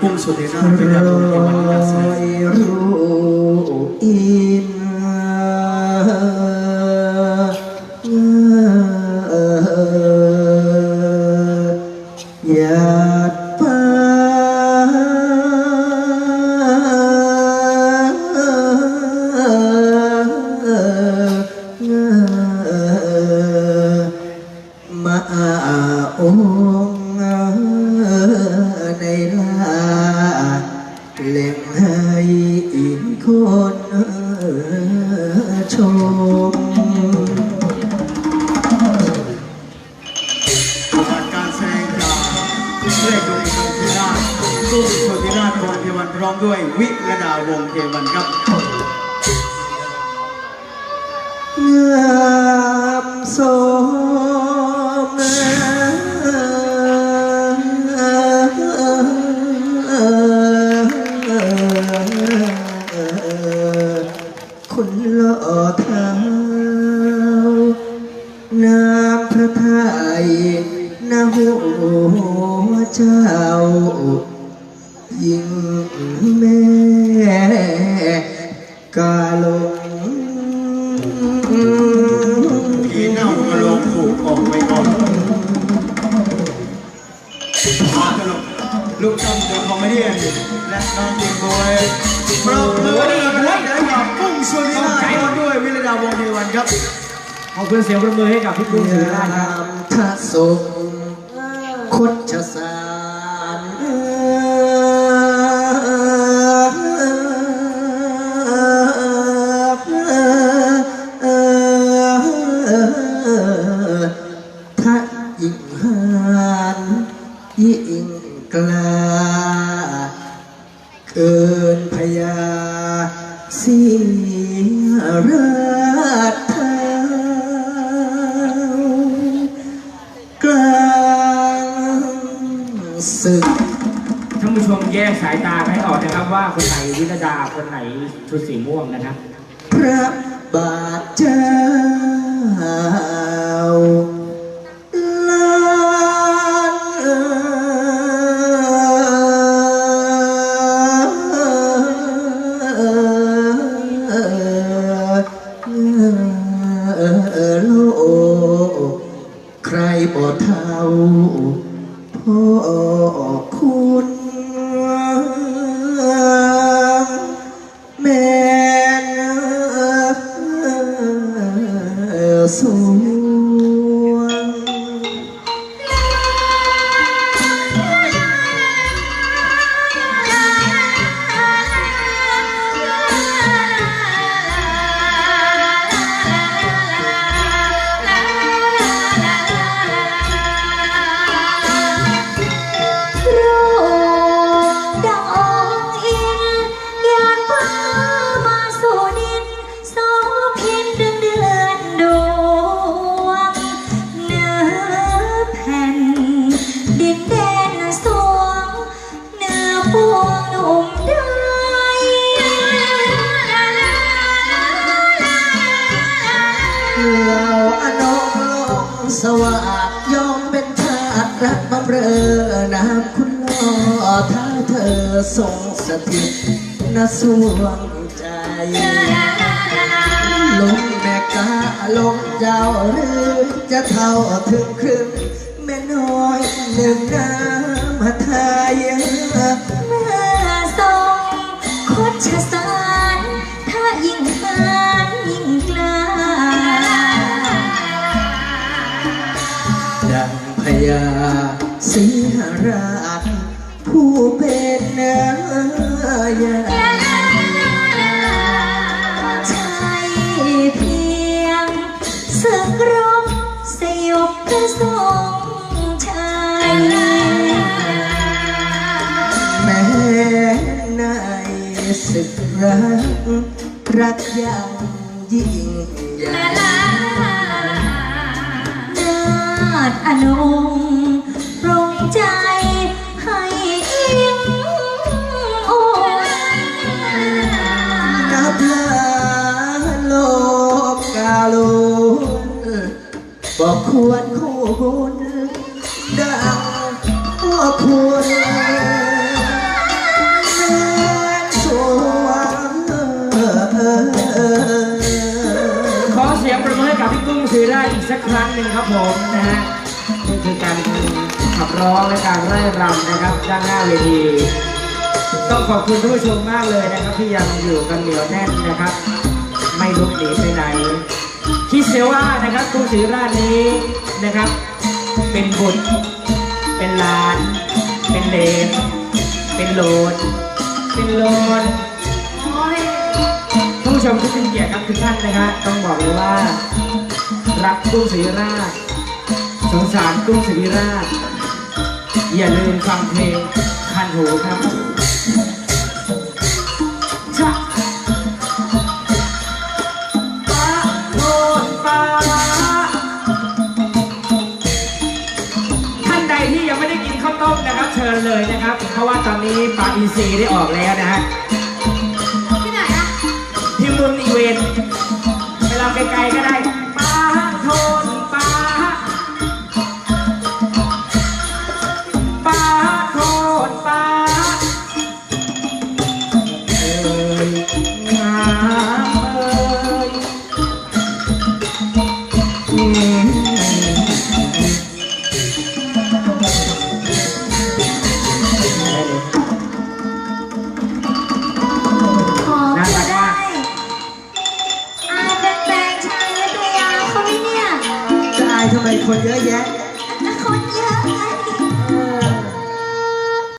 พุ่งสุดในหน้าเป็นรการลงเกี่ยวกับการแสดงยรูปอินหยาดฟ้ามาอง เล่งให้อีกคนชมผ่านการแสดงจากเลขดวงดวงทีราชตุ้มโชติราชพรเทวันพร้อมด้วยวิรดาวงเทวันครับงามสม แม่กาลงผีเน่ามาลงถูกออกไปก่อนมาลกลูกจำเดอะคอมเมดี้และน้องติงบอยปรบมือให้กับพุ่งโชติราด้วยวิรดาวงศ์เทวันครับขอบคุณเสียงปรบมือให้กับพี่กุ้งสุริราชครับนามทะสมคดชสา ยิ่งกล้า เกินพยาเสียราชเท้ากลางศึกท่านผู้ชมแยกสายตาให้ออกนะครับว่าคนไหนวิรดาคนไหนชุดสีม่วงนะครับ พระบาทเจ้า เราอนงลงสวัสดยอมเป็นทาสรักบำเรอน้ำคุณลอถ้าเธอทรงสถิตณสวงใจลงแม่กาลงเจ้าหรือจะเท่าถึงครึ่งแม่น้อยหนึ่งน้ำมาทายาชผู้เป็นเนื้อยาใช่เพียงศึกรบสยบพระทรงชัยแม้ในศึกรักรักยังยิ่งใหญ่ บอกควรคู่บุณดังว่าควรขอเสียงประให้กับพี่กุ้งได้อีกสักครั้งหนึ่งครับผมนะฮะนี่คือการขับร้องและการไล่รำนะครับด้านหน้าเวทีต้องขอบคุณท่านผู้ชมมากเลยนะครับที่ยังอยู่กันเหนียวแน่นนะครับ ไม่ลุกหนีไปไหน คิดเสียว่านะครับกรุงศรีราชนี้นะครับ เป็นบุตร เป็นหลาน เป็นเลนเป็นโหลดเป็นโลดโอ้ยท่านผู้ชมที่เป็นเกียรติครับทุกท่านนะฮะต้องบอกเลยว่า รักกรุงศรีราชสงสารกรุงศรีราช อย่าลืมฟังเพลงคันหูครับ ชิญเลยนะครับ เพราะว่าตอนนี้ปลาอินทรีได้ออกแล้วนะฮะที่ไหนอะที่เมืองอีเวนต์ไปเราไกลๆก็ได้ อาย